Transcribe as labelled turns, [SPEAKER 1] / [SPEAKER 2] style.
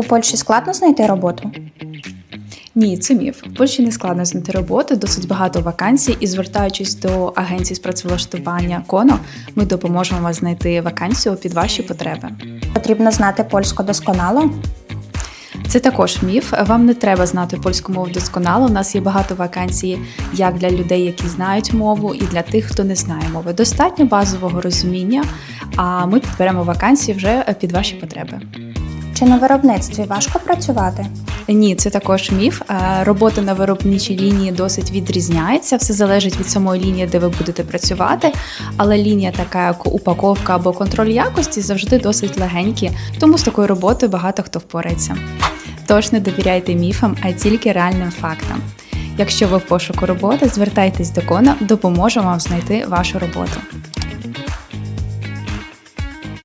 [SPEAKER 1] У Польщі складно знайти роботу?
[SPEAKER 2] Ні, це міф. В Польщі не складно знайти роботу, досить багато вакансій, і звертаючись до агенції з працевлаштування Коно, ми допоможемо вас знайти вакансію під ваші потреби.
[SPEAKER 1] Потрібно знати польську досконало?
[SPEAKER 2] Це також міф. Вам не треба знати польську мову досконало. У нас є багато вакансій як для людей, які знають мову, і для тих, хто не знає мови. Достатньо базового розуміння, а ми підберемо вакансії вже під ваші потреби.
[SPEAKER 1] Чи на виробництві важко працювати?
[SPEAKER 2] Ні, це також міф. Е, Робота на виробничій лінії досить відрізняється. Все залежить від самої лінії, де ви будете працювати. Але лінія, така як упаковка або контроль якості, завжди досить легенькі, тому з такою роботою багато хто впорається. Тож не довіряйте міфам, а тільки реальним фактам. Якщо ви в пошуку роботи, звертайтесь до Кона, допоможемо вам знайти вашу роботу.